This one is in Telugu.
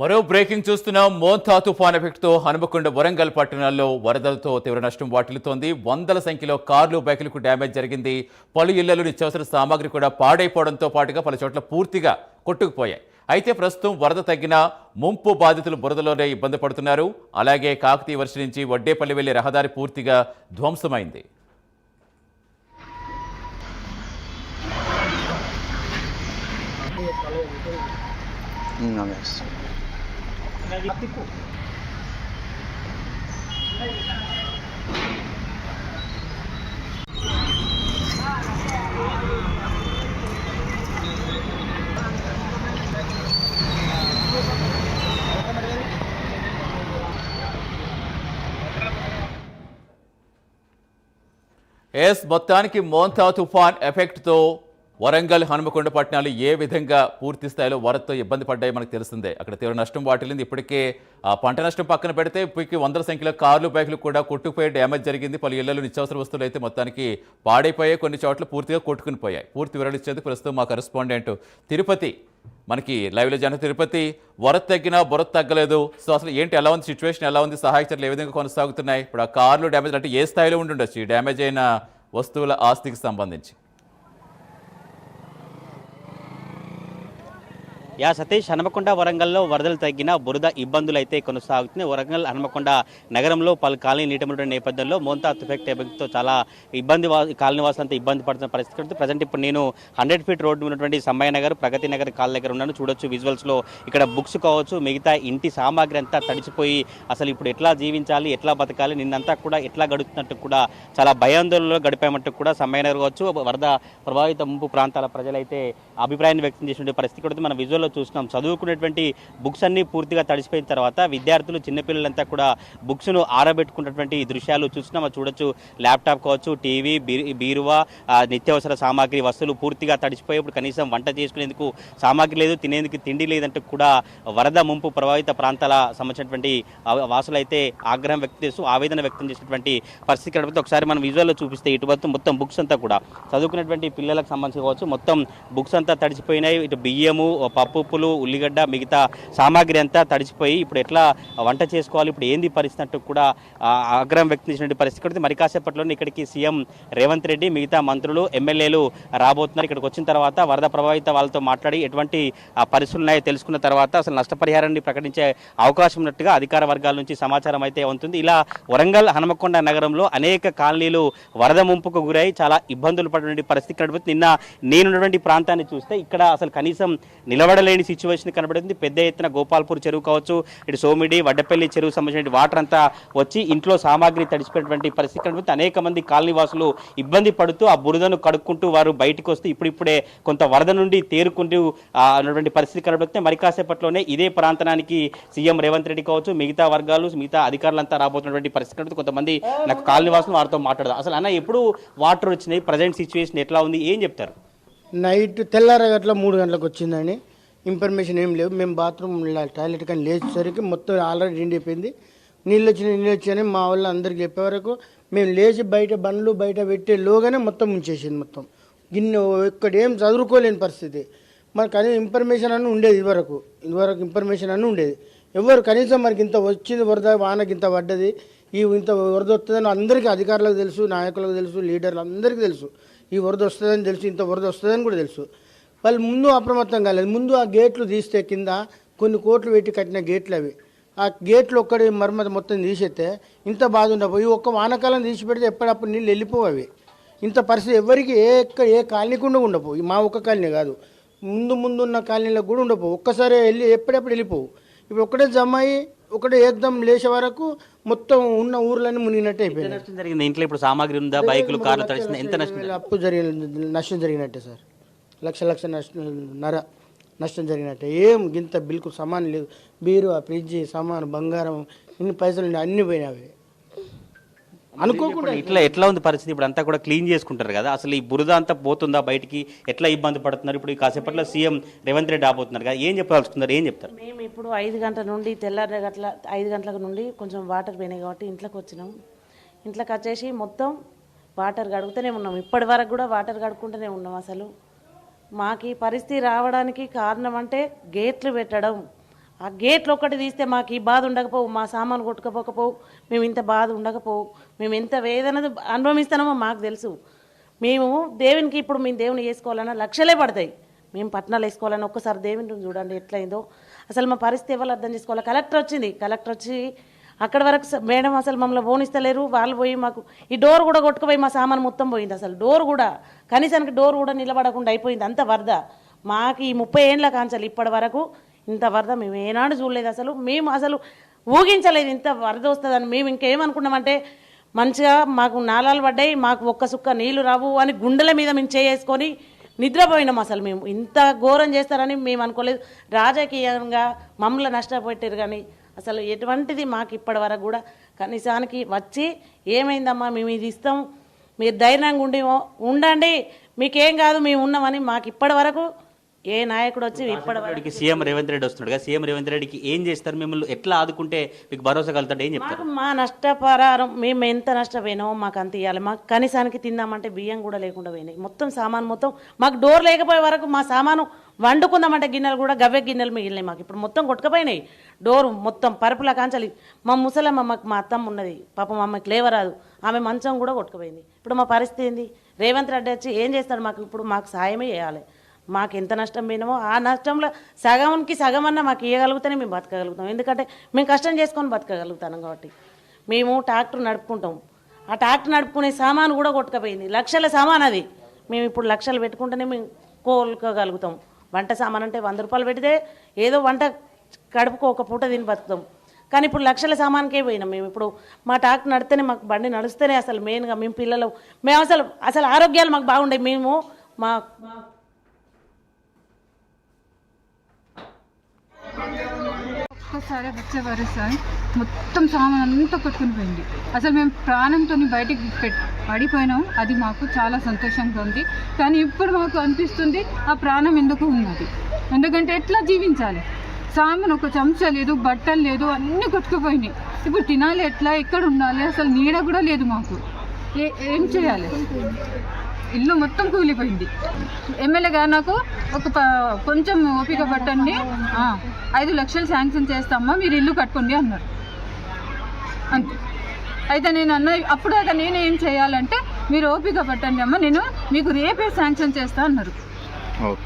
మరో బ్రేకింగ్ చూస్తున్నాం. మోంతా తుఫాన్ ఎఫెక్ట్తో హనుమకొండ వరంగల్ పట్టణాల్లో వరదలతో తీవ్ర నష్టం వాటిల్లుతోంది. వందల సంఖ్యలో కార్లు బైకులకు డ్యామేజ్ జరిగింది. పలు ఇళ్ళలో నిత్యావసర సామాగ్రి కూడా పాడైపోవడంతో పాటుగా పలు చోట్ల పూర్తిగా కొట్టుకుపోయాయి. అయితే ప్రస్తుతం వరద తగ్గిన ముంపు బాధితులు బురదలోనే ఇబ్బంది పడుతున్నారు. అలాగే కాకతీయ వర్ష నుంచి వడ్డేపల్లి వెళ్ళే రహదారి పూర్తిగా ధ్వంసమైంది. Hmm, yes. ఎస్ మొత్తానికి మోంతా తుఫాన్ ఎఫెక్ట్తో వరంగల్ హనుమకొండ పట్టణాలు ఏ విధంగా పూర్తి స్థాయిలో వరదతో ఇబ్బంది పడ్డాయి మనకు తెలిసిందే అక్కడ తీవ్ర నష్టం వాటిల్లింది. ఇప్పటికే ఆ పంట నష్టం పక్కన పెడితే ఇప్పటికి వందల సంఖ్యలో కార్లు బైకులు కూడా కొట్టుకుపోయే డ్యామేజ్ జరిగింది. పలు ఇళ్ళలో నిత్యావసర వస్తువులు అయితే మొత్తానికి పాడైపోయాయి. కొన్ని చోట్ల పూర్తిగా కొట్టుకుని పోయాయి. పూర్తి వివరాలు ఇచ్చేందుకు ప్రస్తుతం మా కరెస్పాండెంట్ తిరుపతి మనకి లైవ్లో జన తిరుపతి. వరద తగ్గినా బురద తగ్గలేదు. సో అసలు ఏంటి ఎలా ఉంది? సిచ్యువేషన్ ఎలా ఉంది? సహాయక చర్యలు ఏ విధంగా కొనసాగుతున్నాయి? ఇప్పుడు ఆ కార్లు డ్యామేజ్ అంటే ఏ స్థాయిలో ఉండి ఉండొచ్చు ఈ డ్యామేజ్ అయిన వస్తువుల ఆస్తికి సంబంధించి. యా సతీష్ హనుమకొండ వరంగల్లో వరదలు తగ్గిన బురద ఇబ్బందులు అయితే కొనసాగుతున్నాయి. వరంగల్ హనుమకొండ నగరంలో పలు కాలనీ నీటముల నేపథ్యంలో మోంతా తుఫెక్ట్ ఎఫెక్ట్తో చాలా ఇబ్బంది వా- కాలనీ ఇబ్బంది పడుతున్న పరిస్థితి ప్రజెంట్ ఇప్పుడు నేను హండ్రెడ్ ఫీట్ రోడ్డు ఉన్నటువంటి సమ్మయ్య నగర్ ప్రగతి నగర్ కాల్ దగ్గర ఉన్నాను. చూడొచ్చు విజువల్స్లో ఇక్కడ బుక్స్ కావచ్చు మిగతా ఇంటి సామాగ్రి అంతా తడిచిపోయి అసలు ఇప్పుడు ఎట్లా జీవించాలి ఎట్లా బతకాలి నిన్నంతా కూడా ఎట్లా గడుపుతున్నట్టు కూడా చాలా భయాందోళనలో గడిపామంటూ కూడా సమ్మయ్య నగర్ కావచ్చు వరద ప్రభావిత ముంపు ప్రాంతాల ప్రజలైతే అభిప్రాయాన్ని వ్యక్తం చేసిన పరిస్థితి కూడా మనం విజువల్లో చూస్తున్నాం చదువుకునేటువంటి బుక్స్ అన్ని పూర్తిగా తడిసిపోయిన తర్వాత విద్యార్థులు చిన్నపిల్లలంతా కూడా బుక్స్ను ఆరబెట్టుకున్నటువంటి దృశ్యాలు చూసినామా చూడొచ్చు. ల్యాప్టాప్ కావచ్చు టీవీ బీ- బీరువా నిత్యావసర సామాగ్రి వస్తువులు పూర్తిగా తడిసిపోయి ఇప్పుడు కనీసం వంట చేసుకునేందుకు సామాగ్రి లేదు తినేందుకు తిండి లేదంటూ కూడా వరద ముంపు ప్రభావిత ప్రాంతాల సంబంధించినటువంటి వాసులైతే వాసులు అయితే ఆగ్రహం వ్యక్తం చేస్తూ ఆవేదన వ్యక్తం చేసినటువంటి పరిస్థితి కనబడుతుంది. ఒకసారి మనం విజువల్లో చూపిస్తే ఇటు మొత్తం మొత్తం బుక్స్ అంతా కూడా చదువుకున్నటువంటి పిల్లలకు సంబంధించి కావచ్చు మొత్తం బుక్స్ అంతా తడిచిపోయినాయి ఇటు బియ్యము పప్పు ఉప్పులు ఉల్లిగడ్డ మిగతా సామాగ్రి అంతా తడిచిపోయి ఇప్పుడు ఎట్లా వంట చేసుకోవాలి ఇప్పుడు ఏంది పరిస్థితి అంటూ కూడా ఆగ్రహం వ్యక్తం చేసినటువంటి పరిస్థితి కూడా మరి కాసేపట్లోనే ఇక్కడికి సీఎం రేవంత్ రెడ్డి మిగతా మంత్రులు ఎమ్మెల్యేలు రాబోతున్నారు. ఇక్కడికి వచ్చిన తర్వాత వరద ప్రభావిత వాళ్ళతో మాట్లాడి ఎటువంటి పరిస్థితులు ఉన్నాయో తెలుసుకున్న తర్వాత అసలు నష్టపరిహారాన్ని ప్రకటించే అవకాశం ఉన్నట్టుగా అధికార వర్గాల నుంచి సమాచారం అయితే ఉంటుంది. ఇలా వరంగల్ హనుమకొండ నగరంలో అనేక కాలనీలు వరద ముంపుకు గురై చాలా ఇబ్బందులు పడినటువంటి పరిస్థితి కనబడుతుంది నిన్న నేనున్నటువంటి ప్రాంతాన్ని చూస్తే ఇక్కడ అసలు కనీసం నిలబడలేని సిచ్యువేషన్ కనబడుతుంది పెద్ద ఎత్తున గోపాల్పూర్ చెరువు కావచ్చు ఇటు సోమిడి వడ్డపల్లి చెరువు సంబంధించిన వాటర్ అంతా వచ్చి ఇంట్లో సామాగ్రి తడిచిపోయినటువంటి పరిస్థితి కనబడుతుంది. అనేక మంది కాలనీవాసులు ఇబ్బంది పడుతూ ఆ బురదను కడుక్కుంటూ వారు బయటకు వస్తూ ఇప్పుడిప్పుడే కొంత వరద నుండి తేరుకుంటూ ఉన్నటువంటి పరిస్థితి కనబడుతుంది. మరి కాసేపట్లోనే ఇదే ప్రాంతానికి సీఎం రేవంత్ రెడ్డి కావచ్చు మిగతా వర్గాలు మిగతా అధికారులంతా రాబోతున్నటువంటి పరిస్థితి కనబడుతుంది. కొంతమంది నాకు కాలనీవాసులు వారితో మాట్లాడదాం. అసలు అన్న ఎప్పుడు వాటర్ వచ్చినాయి? ప్రజెంట్ సిచ్యువేషన్ ఎట్లా ఉంది? ఏం చెప్తారు? నైట్ తెల్లారగట్ల మూడు గంటలకు వచ్చిందని ఇన్ఫర్మేషన్ ఏం లేవు. మేము బాత్రూమ్ టాయిలెట్ కానీ లేచేసరికి మొత్తం ఆల్రెడీ నిండిపోయింది. నీళ్ళు వచ్చిన నీళ్ళు వచ్చాయని మా వాళ్ళు అందరికి చెప్పే వరకు మేము లేచి బయట బండ్లు బయట పెట్టే లోగానే మొత్తం ముంచేసింది మొత్తం. గిన్నె ఇక్కడ ఏం చదువుకోలేని పరిస్థితి. మరి కనీసం ఇన్ఫర్మేషన్ అని ఉండేది ఇదివరకు. ఇదివరకు ఇన్ఫర్మేషన్ అని ఉండేది. ఎవరు కనీసం మనకి ఇంత వచ్చింది వరద వానకి ఇంత పడ్డది ఈ ఇంత వరద వస్తుందని అందరికీ అధికారులకు తెలుసు నాయకులకు తెలుసు లీడర్లు అందరికీ తెలుసు. ఈ వరద వస్తుందని తెలుసు ఇంత వరద వస్తుందని కూడా తెలుసు. వాళ్ళు ముందు అప్రమత్తం కాలేదు. ముందు ఆ గేట్లు తీస్తే కింద కొన్ని కోట్లు పెట్టి కట్టిన గేట్లు అవి. ఆ గేట్లు ఒక్కడి మరమ్మతి మొత్తం తీసేస్తే ఇంత బాధ ఉండవు ఈ ఒక్క వానకాలం తీసి పెడితే ఎప్పుడప్పుడు నీళ్ళు వెళ్ళిపోవు అవి. ఇంత పరిస్థితి ఎవరికి ఏ ఎక్క- ఏ కాలనీకి కూడా ఉండపోవు మా ఒక్క కాలనీ కాదు. ముందు ముందు ఉన్న కాలనీలకు కూడా ఉండపోవు ఒక్కసారి వెళ్ళి ఎప్పుడెప్పుడు వెళ్ళిపోవు. ఇప్పుడు ఒకటే జమ అయ్యి ఒకటే ఏకదం లేచే వరకు మొత్తం ఉన్న ఊర్లన్నీ మునిగినట్టే జరిగింది? ఇంట్లో ఇప్పుడు సామాగ్రి ఉందా? బైకులు కార్లు తడిసిందా ఎంత నష్టం అప్పు జరిగిన నష్టం జరిగినట్టే సార్. లక్ష లక్ష నష్టం నర నష్టం జరిగినట్టే. ఏం గింత బిల్కు సమానం లేదు. బీరు ఆ ఫ్రిడ్జ్ సామాను బంగారం ఇన్ని పైసలు ఉండే అన్ని పోయినవి. అనుకోకుండా ఇట్లా ఎట్లా ఉంది పరిస్థితి? ఇప్పుడు అంతా కూడా క్లీన్ చేసుకుంటారు కదా. అసలు ఈ బురద అంతా పోతుందా బయటికి? ఎట్లా ఇబ్బంది పడుతున్నారు? ఇప్పుడు ఈ కాసేపట్లో సీఎం రేవంత్ రెడ్డి రాబోతున్నారు కదా. ఏం చెప్పదలుచుకున్నారు ఏం చెప్తారు? మేము ఇప్పుడు ఐదు గంటల నుండి తెల్లారి గట్ల ఐదు గంటల నుండి కొంచెం వాటర్ పోయినాయి కాబట్టి ఇంట్లోకి వచ్చినాం. ఇంట్లోకి వచ్చేసి మొత్తం వాటర్ గడుగుతూనే ఉన్నాం. ఇప్పటి వరకు కూడా వాటర్ గడుకుంటూనే ఉన్నాం అసలు. మాకు ఈ పరిస్థితి రావడానికి కారణం అంటే గేట్లు పెట్టడం. ఆ గేట్లు ఒక్కటి తీస్తే మాకు ఈ బాధ ఉండకపోవు మా సామాను కొట్టుకపోకపోవు. మేము ఇంత బాధ ఉండకపోవు. మేము ఎంత వేదన అనుభవిస్తున్నామో మాకు తెలుసు. మేము దేవునికి ఇప్పుడు మేము దేవుని వేసుకోవాలన్నా లక్షలే పడతాయి. మేము పట్టణాలు వేసుకోవాలని ఒక్కసారి దేవుని చూడండి ఎట్లయిందో. అసలు మా పరిస్థితి ఎవరు అర్థం చేసుకోవాలి? కలెక్టర్ వచ్చింది. కలెక్టర్ వచ్చి అక్కడ వరకు మేడం అసలు మమ్మల్ని పోనిస్తలేరు వాళ్ళు పోయి మాకు ఈ డోర్ కూడా కొట్టుకుపోయి మా సామాన్ మొత్తం పోయింది అసలు. డోర్ కూడా కనీసానికి డోర్ కూడా నిలబడకుండా అయిపోయింది అంత వరద. మాకు ఈ ముప్పై ఏండ్ల కాంచాలి ఇప్పటి వరకు ఇంత వరద మేము ఏనాడు చూడలేదు అసలు. మేము అసలు ఊహించలేదు ఇంత వరద వస్తుందని. మేము ఇంకేమనుకున్నామంటే మంచిగా మాకు నాలాలు పడ్డాయి మాకు ఒక్క సుక్క నీళ్ళు రావు అని గుండెల మీద మేము చేసుకొని నిద్రపోయినాం అసలు మేము. ఇంత ఘోరం చేస్తారని మేము అనుకోలేదు. రాజకీయంగా మమ్మల్ని నష్టపెట్టారు కానీ అసలు ఎటువంటిది మాకు ఇప్పటి వరకు కూడా కనీసానికి వచ్చి ఏమైందమ్మా మేము ఇది ఇస్తాం మీరు ధైర్యంగా ఉండి ఉండండి మీకేం కాదు మేము ఉన్నామని మాకు ఇప్పటి వరకు ఏ నాయకుడు వచ్చి ఇప్పటికి సీఎం రేవంత్ రెడ్డి వస్తున్నాడు సీఎం రేవంత్ రెడ్డికి ఏం చేస్తారు? మిమ్మల్ని ఎట్లా ఆదుకుంటే మీకు భరోసా కలుగుతాడు? ఏం చెప్తారు? మా నష్టపరారం మేము ఎంత నష్టపోయినామో మాకు అంత ఇవ్వాలి మాకు కనీసానికి తిందామంటే బియ్యం కూడా లేకుండా పోయినాయి. మొత్తం సామాన్ మొత్తం మాకు డోర్ లేకపోయే వరకు మా సామాను వండుకుందామంటే గిన్నెలు కూడా గవ్వె గిన్నెలు మిగిలినాయి మాకు. ఇప్పుడు మొత్తం కొట్టుకుపోయినాయి. డోర్ మొత్తం పరుపుల కాంచాలి. మా ముసలమ్మ మాకు మా అత్తమ్మ ఉన్నది. పాపం అమ్మకి లేవరాదు. ఆమె మంచం కూడా కొట్టుకుపోయింది. ఇప్పుడు మా పరిస్థితి ఏంది? రేవంత్ రెడ్డి వచ్చి ఏం చేస్తాడు మాకు? ఇప్పుడు మాకు సాయమే చేయాలి. మాకు ఎంత నష్టం పోయినామో ఆ నష్టంలో సగంకి సగం అన్న మాకు ఇవ్వగలుగుతేనే మేము బతకగలుగుతాం. ఎందుకంటే మేము కష్టం చేసుకొని బతకగలుగుతాం కాబట్టి. మేము ట్రాక్టర్ నడుపుకుంటాం. ఆ ట్రాక్టర్ నడుపుకునే సామాను కూడా కొట్టుకపోయింది. లక్షల సామాన్ అది. మేము ఇప్పుడు లక్షలు పెట్టుకుంటేనే మేము కోలుకోగలుగుతాం. వంట సామాన్ అంటే వంద రూపాయలు పెడితే ఏదో వంట కడుపుకో ఒక పూట తిని బతుకుతాం. కానీ ఇప్పుడు లక్షల సామాన్కే పోయినాం మేము. ఇప్పుడు మా ట్రాక్టర్ నడితేనే మాకు బండి నడుస్తేనే అసలు మెయిన్గా మేము పిల్లలు. మేము అసలు అసలు ఆరోగ్యాలు మాకు బాగుండే మేము మా ఒక్కసారి వచ్చేవారు సార్ మొత్తం సామాన్ అంతా కొట్టుకుని పోయింది. అసలు మేము ప్రాణంతో బయటికి పెట్టి పడిపోయినాం. అది మాకు చాలా సంతోషంగా ఉంది. కానీ ఇప్పుడు మాకు అనిపిస్తుంది ఆ ప్రాణం ఎందుకు ఉన్నది? ఎందుకంటే ఎట్లా జీవించాలి? సామాన్ ఒక చెంచా లేదు బట్టలు లేదు అన్నీ కొట్టుకుపోయినాయి. ఇప్పుడు తినాలి ఎట్లా? ఎక్కడ ఉండాలి? అసలు నీడ కూడా లేదు మాకు. ఏ ఏం చేయాలి? ఇల్లు మొత్తం కూలిపోయింది. ఎమ్మెల్యే గారు నాకు ఒక ప- కొంచెం ఓపిక పట్టండి. ఐదు లక్షలు శాంక్షన్ చేస్తామా? మీరు ఇల్లు కట్టుకోండి అన్నారు. అంతే. అయితే నేను అన్న అప్పుడు అయితే నేను ఏం చేయాలంటే మీరు ఓపిక పట్టండి అమ్మ నేను మీకు రేపే శాంక్షన్ చేస్తా అన్నారు. ఓకే.